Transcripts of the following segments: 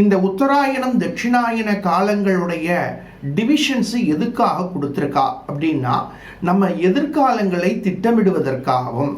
இந்த உத்தராயணம் தட்சிணாயன காலங்களுடைய டிவிஷன்ஸு எதுக்காக கொடுத்துருக்கா? அப்படின்னா நம்ம எதிர்காலங்களை திட்டமிடுவதற்காகவும்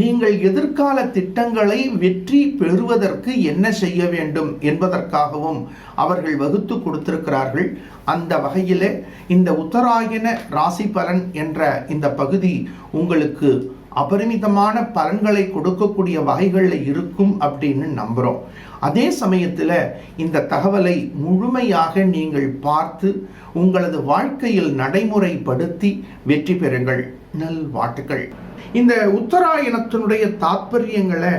நீங்கள் எதிர்கால திட்டங்களை வெற்றி பெறுவதற்கு என்ன செய்ய வேண்டும் என்பதற்காகவும் அவர்கள் வகுத்து கொடுத்திருக்கிறார்கள். அந்த வகையில் இந்த உத்தராயண ராசி பலன் என்ற இந்த பகுதி உங்களுக்கு அபரிமிதமான பலன்களை கொடுக்கக்கூடிய வகைகளில் இருக்கும் அப்படின்னு நம்புகிறோம் அதே சமயத்தில் இந்த தகவலை முழுமையாக நீங்கள் பார்த்து உங்களது வாழ்க்கையில் நடைமுறைப்படுத்தி வெற்றி பெறுங்கள். நல் நல்வாழ்த்துக்கள் இந்த உத்தராயணத்தினுடைய தாற்பயங்களை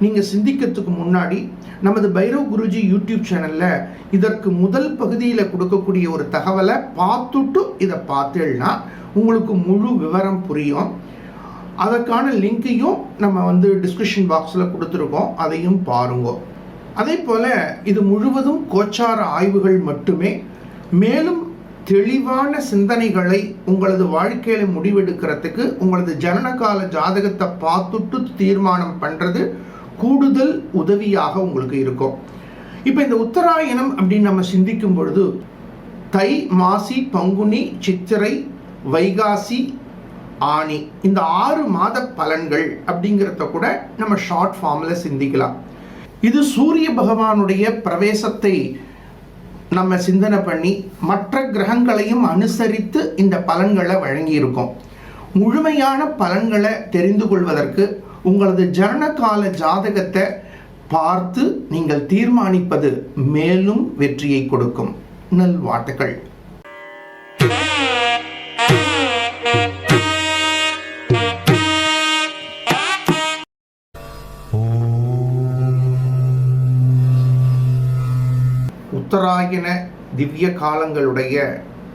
நீங்கள் சிந்திக்கிறதுக்கு முன்னாடி நமது பைரவ் குருஜி யூடியூப் சேனலில் இதற்கு முதல் பகுதியில் கொடுக்கக்கூடிய ஒரு தகவலை பார்த்துட்டு இதை பார்த்தேன்னா உங்களுக்கு முழு விவரம் புரியும். அதற்கான லிங்க்கையும் நம்ம வந்து டிஸ்கிரிப்ஷன் பாக்ஸில் கொடுத்துருக்கோம். அதையும் பாருங்க. அதே போல் இது முழுவதும் கோச்சார ஆய்வுகள் மட்டுமே. மேலும் தெளிவான சிந்தனைகளை உங்களது வாழ்க்கையில் முடிவெடுக்கிறதுக்கு உங்களது ஜனனகால ஜாதகத்தை பார்த்துட்டு தீர்மானம் பண்ணுறது கூடுதல் உதவியாக உங்களுக்கு இருக்கும். இப்போ இந்த உத்தராயணம் அப்படின்னு நம்ம சிந்திக்கும் பொழுது தை மாசி பங்குனி சித்திரை வைகாசி ஆணி. இந்த ஆறு மாத பலன்கள் அப்படிங்கிறத கூட நம்ம ஷார்ட் ஃபார்மில் சிந்திக்கலாம். இது சூரிய பகவானுடைய பிரவேசத்தை நம்ம சிந்தனை பண்ணி மற்ற கிரகங்களையும் அனுசரித்து இந்த பலன்களை வழங்கியிருக்கோம். முழுமையான பலன்களை தெரிந்து கொள்வதற்கு உங்களது ஜனனகால ஜாதகத்தை பார்த்து நீங்கள் தீர்மானிப்பது மேலும் வெற்றியை கொடுக்கும். நல்வாழ்த்துக்கள் உத்தராயண திவ்ய காலங்களுடைய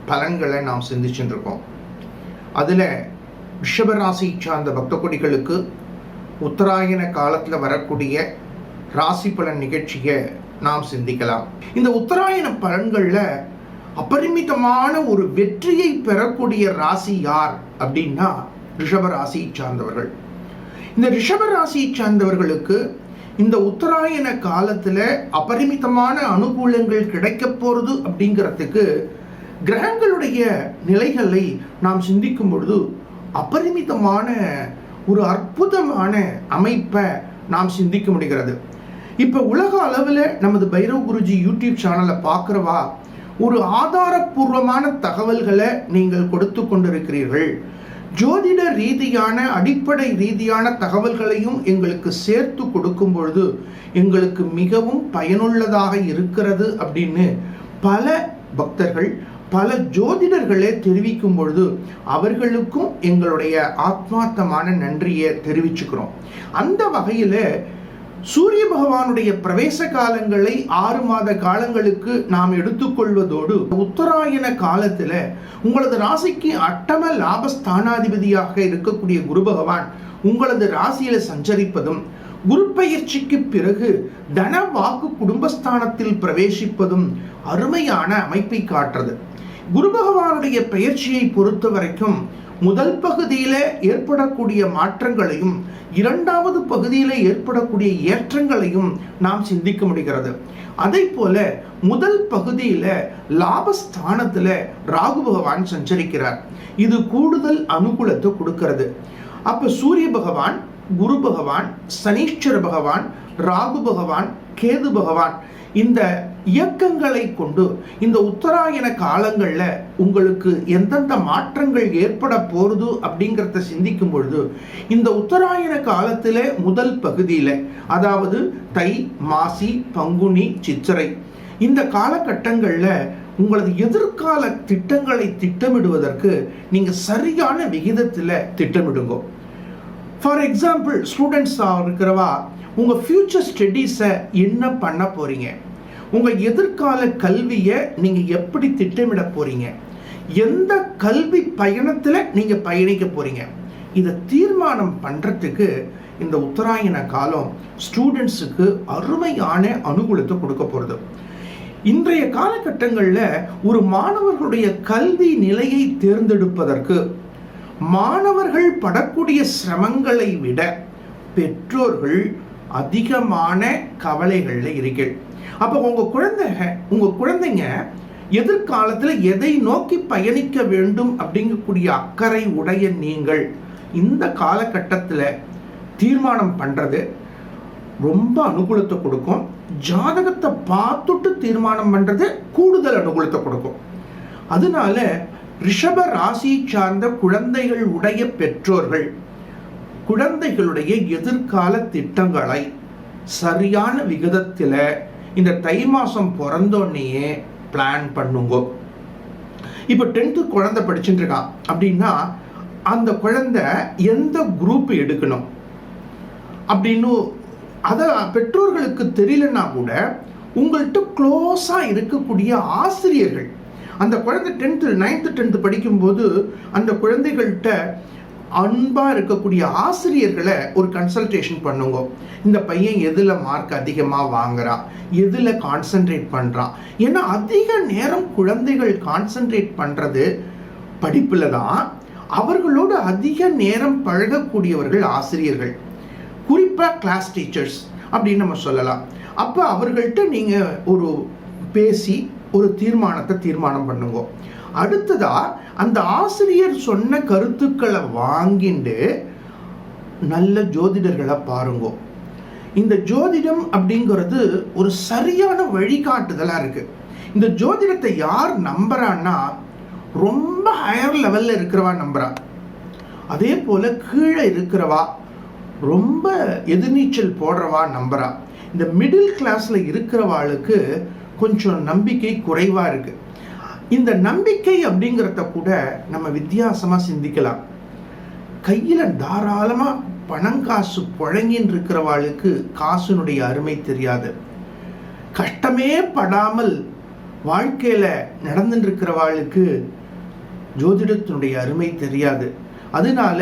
பலன்களை நாம் சிந்திச்சுருக்கோம் இருக்கோம் அதில் ரிஷபராசி சார்ந்த பக்த கொடிகளுக்கு உத்தராயண காலத்தில் வரக்கூடிய ராசி பலன் நிகழ்ச்சியை நாம் சிந்திக்கலாம். இந்த உத்தராயண பலன்களில் அபரிமிதமான ஒரு வெற்றியை பெறக்கூடிய ராசி யார் அப்படின்னா ரிஷபராசி சார்ந்தவர்கள். இந்த ரிஷபராசி சார்ந்தவர்களுக்கு இந்த உத்தராயண காலத்தில் அபரிமிதமான அனுகூலங்கள் கிடைக்க போகிறது அப்படிங்கிறதுக்கு கிரகங்களுடைய நிலைகளை நாம் சிந்திக்கும் பொழுது அபரிமிதமான ஒரு அற்புதமான அமைப்பை நாம் சிந்திக்க முடிகிறது. இப்போ உலக அளவில் நமது பைரவ் குருஜி யூடியூப் சேனலை பார்க்குறவா ஒரு ஆதாரப்பூர்வமான தகவல்களை நீங்கள் கொடுத்து கொண்டிருக்கிறீர்கள். ஜோதிட ரீதியான அடிப்படை ரீதியான தகவல்களையும் எங்களுக்கு சேர்த்து கொடுக்கும் பொழுது எங்களுக்கு மிகவும் பயனுள்ளதாக இருக்கிறது அப்படின்னு பல பக்தர்கள் பல ஜோதிடர்களே தெரிவிக்கும் பொழுது அவர்களுக்கும் எங்களுடைய ஆத்மார்த்தமான நன்றியை தெரிவிச்சுக்கிறோம். அந்த வகையில் சூரிய பகவானுடைய பிரவேச காலங்களை ஆறு மாத காலங்களுக்கு நாம் எடுத்துக்கொள்வதோடு உத்தராயண காலத்தில் உங்களது ராசிக்கு அட்டம லாபஸ்தானாதிபதியாக இருக்கக்கூடிய குரு பகவான் உங்களது ராசியில சஞ்சரிப்பதும் குரு பயிற்சிக்கு பிறகு தன வாக்கு குடும்பஸ்தானத்தில் பிரவேசிப்பதும் அருமையான அமைப்பை காட்டுறது. குரு பகவானுடைய பயிற்சியை பொறுத்த வரைக்கும் முதல் பகுதியில் ஏற்படக்கூடிய மாற்றங்களையும் இரண்டாவது பகுதியில் ஏற்படக்கூடிய ஏற்றங்களையும் நாம் சிந்திக்க முடிகிறது. அதே போல முதல் பகுதியில் லாபஸ்தானத்தில் ராகு பகவான் சஞ்சரிக்கிறார். இது கூடுதல் அனுகூலத்தை கொடுக்கிறது. அப்போ சூரிய பகவான் குரு பகவான் சனீஸ்வர பகவான் ராகு பகவான் கேது பகவான் இந்த இயக்கங்களை கொண்டு இந்த உத்தராயண காலங்களில் உங்களுக்கு எந்தெந்த மாற்றங்கள் ஏற்பட போகிறது அப்படிங்கிறத சிந்திக்கும் பொழுது இந்த உத்தராயண காலத்தில் முதல் பகுதியில் அதாவது தை மாசி பங்குனி சித்திரை இந்த காலகட்டங்களில் உங்களது எதிர்கால திட்டங்களை திட்டமிடுவதற்கு நீங்கள் சரியான விகிதத்தில் திட்டமிடுங்க. ஃபார் எக்ஸாம்பிள் ஸ்டூடெண்ட்ஸாக இருக்கிறவா உங்கள் ஃப்யூச்சர் ஸ்டடீஸை என்ன பண்ண போகிறீங்க உங்கள் எதிர்கால கல்வியை நீங்கள் எப்படி திட்டமிட போகிறீங்க எந்த கல்வி பயணத்தில் நீங்கள் பயணிக்க போகிறீங்க இதை தீர்மானம் பண்ணுறதுக்கு இந்த உத்தராயண காலம் ஸ்டூடெண்ட்ஸுக்கு அருமையான அனுகூலத்தை கொடுக்க போகிறது இன்றைய காலகட்டங்களில் ஒரு மாணவர்களுடைய கல்வி நிலையை தேர்ந்தெடுப்பதற்கு மாணவர்கள் படக்கூடிய சிரமங்களை விட பெற்றோர்கள் அதிகமான கவலைகளில் இருக்கீள். அப்போ உங்கள் குழந்தைங்க உங்கள் குழந்தைங்க எதிர்காலத்தில் எதை நோக்கி பயணிக்க வேண்டும் அப்படிங்கக்கூடிய அக்கறை உடைய நீங்கள் இந்த காலகட்டத்தில் தீர்மானம் பண்ணுறது ரொம்ப அனுகூலத்தை கொடுக்கும். ஜாதகத்தை பார்த்துட்டு தீர்மானம் பண்ணுறது கூடுதல் அனுகூலத்தை கொடுக்கும். அதனால ரிஷப ராசி சார்ந்த குழந்தைகள் உடைய பெற்றோர்கள் குழந்தைகளுடைய எதிர்கால திட்டங்களை சரியான விகிதத்தில் இந்த தை மாதம் பிறந்தோடனேயே பிளான் பண்ணுங்க. இப்போ டென்த்து குழந்தை படிச்சுட்டு இருக்கான் அப்படின்னா அந்த குழந்தை எந்த குரூப் எடுக்கணும்? அப்படின்னு அதை பெற்றோர்களுக்கு தெரியலன்னா கூட உங்கள்கிட்ட க்ளோஸாக இருக்கக்கூடிய ஆசிரியர்கள் அந்த குழந்தை டென்த்து நைன்த்து டென்த்து படிக்கும்போது அந்த குழந்தைகள்கிட்ட அன்பாக இருக்கக்கூடிய ஆசிரியர்களை ஒரு கன்சல்டேஷன் பண்ணுங்க. இந்த பையன் எதில் மார்க் அதிகமாக வாங்குறான்? எதில் கான்சென்ட்ரேட் பண்ணுறான் ஏன்னா அதிக நேரம் குழந்தைகள் கான்சென்ட்ரேட் பண்ணுறது படிப்பில் தான். அவர்களோடு அதிக நேரம் பழகக்கூடியவர்கள் ஆசிரியர்கள். குறிப்பாக கிளாஸ் டீச்சர்ஸ் அப்படின்னு நம்ம சொல்லலாம். அப்போ அவர்கள்ட்ட நீங்கள் ஒரு பேசி ஒரு தீர்மானத்தை தீர்மானம் பண்ணுங்க. அடுத்ததா அந்த ஆசிரியர் சொன்ன கருத்துக்களை வாங்கிண்டு நல்ல ஜோதிடர்களை பாருங்க. இந்த ஜோதிடம் அப்படிங்கிறது ஒரு சரியான வழிகாட்டுதலாக இருக்குது இந்த ஜோதிடத்தை யார் நம்புறான்னா ரொம்ப ஹையர் லெவலில் இருக்கிறவா நம்புறா. அதே போல் கீழே இருக்கிறவா ரொம்ப எதிர்நீச்சல் போடுறவா நம்புறா. இந்த மிடில் கிளாஸில் இருக்கிறவாளுக்கு கொஞ்சம் நம்பிக்கை குறைவாக இருக்குது இந்த நம்பிக்கை அப்படிங்கிறத கூட நம்ம வித்தியாசமாக சிந்திக்கலாம். கையில் தாராளமாக பணம் காசு புழங்கின்னு இருக்கிறவாளுக்கு காசுனுடைய அருமை தெரியாது. கஷ்டமே படாமல் வாழ்க்கையில் நடந்துட்டு இருக்கிறவாளுக்கு ஜோதிடத்தினுடைய அருமை தெரியாது. அதனால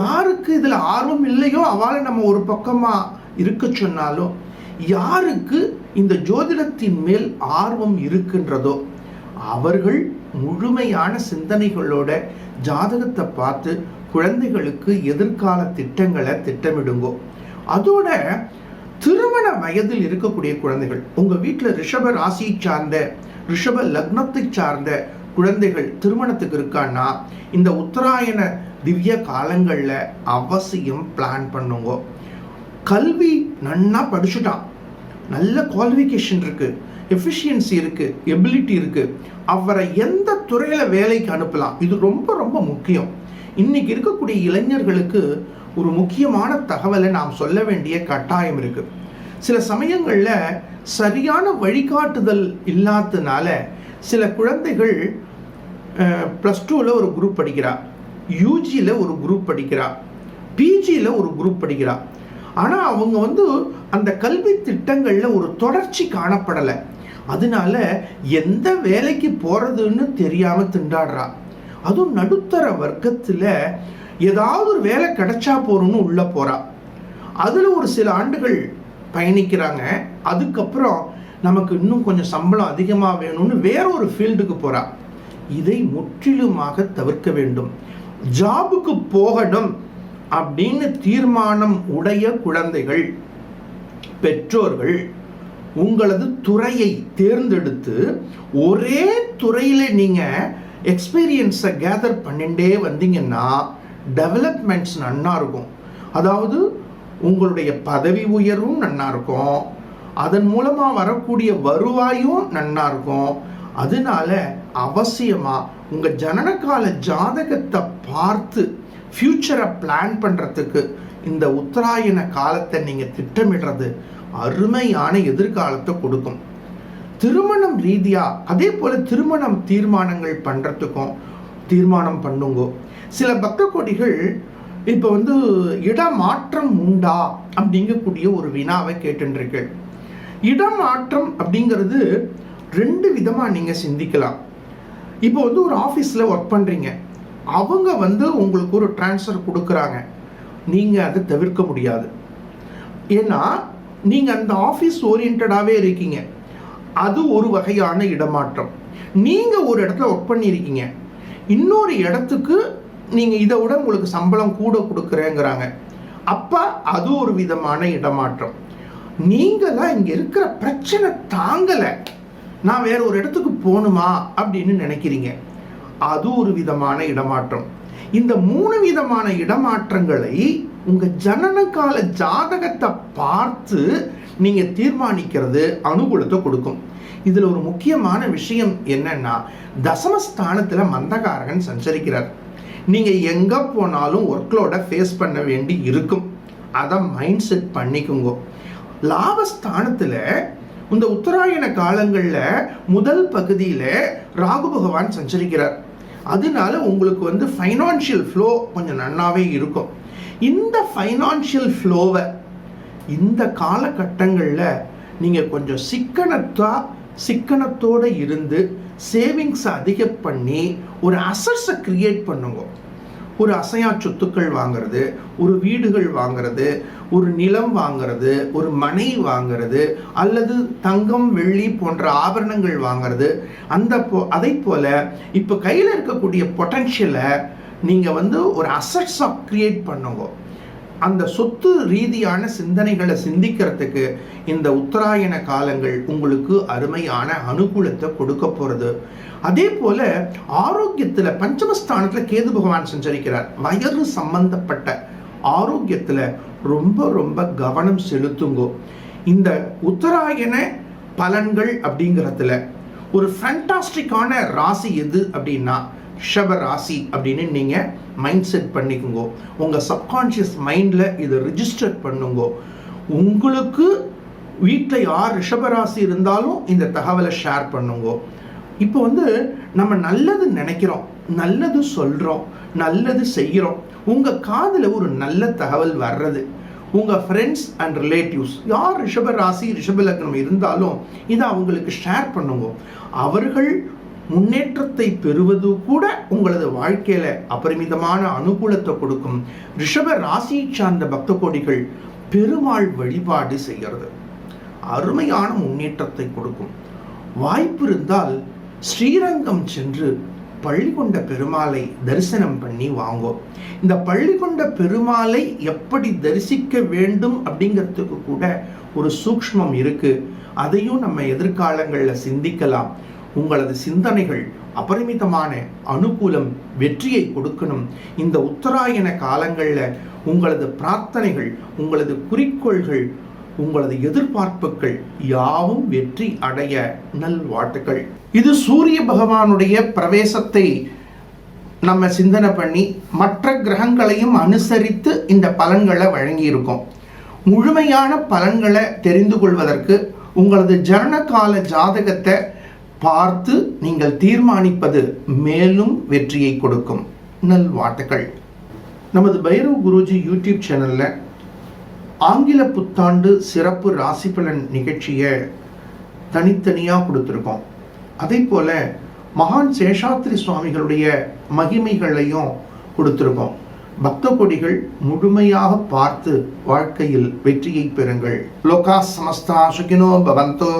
யாருக்கு இதில் ஆர்வம் இல்லையோ அவளை நம்ம ஒரு பக்கமாக இருக்க சொன்னாலும் யாருக்கு இந்த ஜோதிடத்தின் மேல் ஆர்வம் இருக்கின்றதோ அவர்கள் முழுமையான சிந்தனைகளோட ஜாதகத்தை பார்த்து குழந்தைகளுக்கு எதிர்கால திட்டங்களை திட்டமிடுங்கோ. அதோட திருமண வயதில் இருக்கக்கூடிய குழந்தைகள் உங்கள் வீட்டில் ரிஷப ராசியை சார்ந்த ரிஷப லக்னத்தை சார்ந்த குழந்தைகள் திருமணத்துக்கு இருக்கான்னா இந்த உத்தராயண திவ்ய காலங்களில் அவசியம் பிளான் பண்ணுங்க. கல்வி நன்னா படிச்சுட்டான். நல்ல குவாலிஃபிகேஷன் இருக்குது எஃபிஷியன்சி இருக்குது எபிலிட்டி இருக்குது அவரை எந்த துறையில் வேலைக்கு அனுப்பலாம்? இது ரொம்ப ரொம்ப முக்கியம். இன்னைக்கு இருக்கக்கூடிய இளைஞர்களுக்கு ஒரு முக்கியமான தகவலை நாம் சொல்ல வேண்டிய கட்டாயம் இருக்குது சில சமயங்களில் சரியான வழிகாட்டுதல் இல்லாததுனால சில குழந்தைகள் ப்ளஸ் டூவில் ஒரு குரூப் படிக்கிறா. யூஜியில் ஒரு குரூப் படிக்கிறா. பிஜியில் ஒரு குரூப் படிக்கிறா. ஆனால் அவங்க வந்து அந்த கல்வி திட்டங்களில் ஒரு தொடர்ச்சி காணப்படலை. அதனால எந்த வேலைக்கு போகிறதுன்னு தெரியாமல் திண்டாடுறா. அதுவும் நடுத்தர வர்க்கத்தில் ஏதாவது ஒரு வேலை கிடைச்சா போறோம்னு உள்ளே போகிறா அதில் ஒரு சில ஆண்டுகள் பயணிக்கிறாங்க. அதுக்கப்புறம் நமக்கு இன்னும் கொஞ்சம் சம்பளம் அதிகமாக வேணும்னு வேற ஒரு ஃபீல்டுக்கு போகிறா இதை முற்றிலுமாக தவிர்க்க வேண்டும். ஜாபுக்கு போகணும். அப்படின்னு தீர்மானம் உடைய குழந்தைகள் பெற்றோர்கள் உங்களது துறையை தேர்ந்தெடுத்து ஒரே துறையில் நீங்கள் எக்ஸ்பீரியன்ஸை கேதர் பண்ணிட்டே வந்தீங்கன்னா டெவலப்மெண்ட்ஸ் நன்னா இருக்கும். அதாவது உங்களுடைய பதவி உயர்வும் நன்னா இருக்கும். அதன் மூலமாக வரக்கூடிய வருவாயும் நன்னா இருக்கும். அதனால அவசியமாக உங்கள் ஜனனகால ஜாதகத்தை பார்த்து ஃப்யூச்சரை பிளான் பண்ணுறதுக்கு இந்த உத்தராயண காலத்தை நீங்கள் திட்டமிடுறது அருமையான எதிர்காலத்தை கொடுக்கும். திருமணம் ரீதியாக அதே போல் திருமணம் தீர்மானங்கள் பண்ணுறதுக்கும் தீர்மானம் பண்ணுங்கோ. சில பக்த கொடிகள் இப்போ வந்து இடமாற்றம் உண்டா அப்படிங்கக்கூடிய ஒரு வினாவை கேட்டுருக்கு இடமாற்றம் அப்படிங்கிறது ரெண்டு விதமாக நீங்கள் சிந்திக்கலாம். இப்போ வந்து ஒரு ஆஃபீஸில் ஒர்க் பண்ணுறீங்க அவங்க வந்து உங்களுக்கு ஒரு ட்ரான்ஸ்ஃபர் கொடுக்குறாங்க. நீங்கள் அதை தவிர்க்க முடியாது. ஏன்னா நீங்கள் அந்த ஆஃபீஸ் ஓரியன்டாகவே இருக்கீங்க. அது ஒரு வகையான இடமாற்றம். நீங்கள் ஒரு இடத்துல ஒர்க் பண்ணியிருக்கீங்க. இன்னொரு இடத்துக்கு நீங்கள் இதை விட உங்களுக்கு சம்பளம் கூட கொடுக்குறேங்கிறாங்க. அப்போ அது ஒரு விதமான இடமாற்றம். நீங்களாம் இங்கே இருக்கிற பிரச்சனை தாங்கலை. நான் வேற ஒரு இடத்துக்கு போகணுமா அப்படின்னு நினைக்கிறீங்க. அது ஒரு விதமான இடமாற்றம். இந்த மூணு விதமான இடமாற்றங்களை உங்கள் ஜனன கால ஜாதகத்தை பார்த்து நீங்கள் தீர்மானிக்கிறது அனுகூலத்தை கொடுக்கும். இதில் ஒரு முக்கியமான விஷயம் என்னன்னா தசமஸ்தானத்தில் மந்தகாரகன் சஞ்சரிக்கிறார். நீங்கள் எங்கே போனாலும் ஒர்க்லோட ஃபேஸ் பண்ண வேண்டி இருக்கும். அதை மைண்ட் செட் பண்ணிக்குங்க. லாபஸ்தானத்தில் இந்த உத்தராயண காலங்களில் முதல் பகுதியில் ராகு பகவான் சஞ்சரிக்கிறார். அதனால உங்களுக்கு வந்து ஃபைனான்ஷியல் ஃப்ளோ கொஞ்சம் நன்னாவே இருக்கும். இந்த ஃபைனான்ஷியல் ஃப்ளோவை இந்த காலகட்டங்களில் நீங்கள் கொஞ்சம் சிக்கனத்தா சிக்கனத்தோடு இருந்து சேவிங்ஸை அதிகம் பண்ணி ஒரு அசட்ஸை க்ரியேட் பண்ணுங்க. ஒரு அசையா சொத்துக்கள் வாங்குறது ஒரு வீடுகள் வாங்குறது ஒரு நிலம் வாங்குறது ஒரு மனை வாங்குறது அல்லது தங்கம் வெள்ளி போன்ற ஆபரணங்கள் வாங்குறது அந்த போ அதை போல் இப்போ கையில் இருக்கக்கூடிய பொட்டன்ஷியலை நீங்கள் வந்து ஒரு அசட்ஸாக க்ரியேட் பண்ணுங்க. அந்த சொத்து ரீதியான சிந்தனைகளை சிந்திக்கிறதுக்கு இந்த உத்தராயண காலங்கள் உங்களுக்கு அருமையான அனுகூலத்தை கொடுக்க போகிறது அதே போல ஆரோக்கியத்தில் பஞ்சமஸ்தானத்தில் கேது பகவான் சஞ்சரிக்கிறார். வயது சம்பந்தப்பட்ட ஆரோக்கியத்தில் ரொம்ப ரொம்ப கவனம் செலுத்துங்கோ. இந்த உத்தராயண பலன்கள் அப்படிங்கிறதுல ஒரு ஃபேண்டாஸ்டிக்கான ராசி எது அப்படின்னா ரிஷப ராசி அப்படின்னு நீங்கள் மைண்ட் செட் பண்ணிக்கோங்க. உங்கள் சப்கான்ஷியஸ் மைண்டில் இதை ரிஜிஸ்டர் பண்ணுங்க. உங்களுக்கு வீட்டில் யார் ரிஷபராசி இருந்தாலும் இந்த தகவலை ஷேர் பண்ணுங்க. இப்போ வந்து நம்ம நல்லது நினைக்கிறோம் நல்லது சொல்கிறோம் நல்லது செய்கிறோம் உங்கள் காதில் ஒரு நல்ல தகவல் வர்றது. உங்கள் ஃப்ரெண்ட்ஸ் அண்ட் ரிலேட்டிவ்ஸ் யார் ரிஷப ராசி ரிஷப லக்னம் இருந்தாலும் இதை அவங்களுக்கு ஷேர் பண்ணுங்க. அவர்கள் முன்னேற்றத்தை பெறுவது கூட உங்களது வாழ்க்கையில அபரிமிதமான அனுகூலத்தை கொடுக்கும். ரிஷப ராசியை சார்ந்த பக்த கோடிகள் பெருமாள் வழிபாடு செய்கிறது அருமையான முன்னேற்றத்தை கொடுக்கும். வாய்ப்பு இருந்தால் ஸ்ரீரங்கம் சென்று பள்ளி கொண்ட பெருமாளை தரிசனம் பண்ணி வாங்கும் இந்த பள்ளி கொண்ட பெருமாளை எப்படி தரிசிக்க வேண்டும் அப்படிங்கிறதுக்கு கூட ஒரு சூக்ஷ்மம் இருக்கு. அதையும் நம்ம எதிர்காலங்களில் சிந்திக்கலாம். உங்களது சிந்தனைகள் அபரிமிதமான அனுகூலம் வெற்றியை கொடுக்கணும். இந்த உத்தராயண காலங்களில் உங்களது பிரார்த்தனைகள் உங்களது குறிக்கோள்கள் உங்களது எதிர்பார்ப்புகள் யாவும் வெற்றி அடைய நல்வாழ்த்துக்கள் இது சூரிய பகவானுடைய பிரவேசத்தை நம்ம சிந்தனை பண்ணி மற்ற கிரகங்களையும் அனுசரித்து இந்த பலன்களை வழங்கியிருக்கோம். முழுமையான பலன்களை தெரிந்து கொள்வதற்கு உங்களது ஜனனகால ஜாதகத்தை பார்த்து நீங்கள் தீர்மானிப்பது மேலும் வெற்றியை கொடுக்கும். நல்வாழ்த்துக்கள் நமது பைரவ் குருஜி யூடியூப் சேனலில் ஆங்கில புத்தாண்டு சிறப்பு ராசி பலன் நிகழ்ச்சியை தனித்தனியாக கொடுத்துருக்கோம். அதே போல் மகான் சேஷாத்ரி சுவாமிகளுடைய மகிமைகளையும் கொடுத்துருக்கோம். பக்த கொடிகள் முழுமையாக பார்த்து வாழ்க்கையில் வெற்றியை பெறுங்கள். லோகா சமஸ்தா சுகினோ பவந்தோ.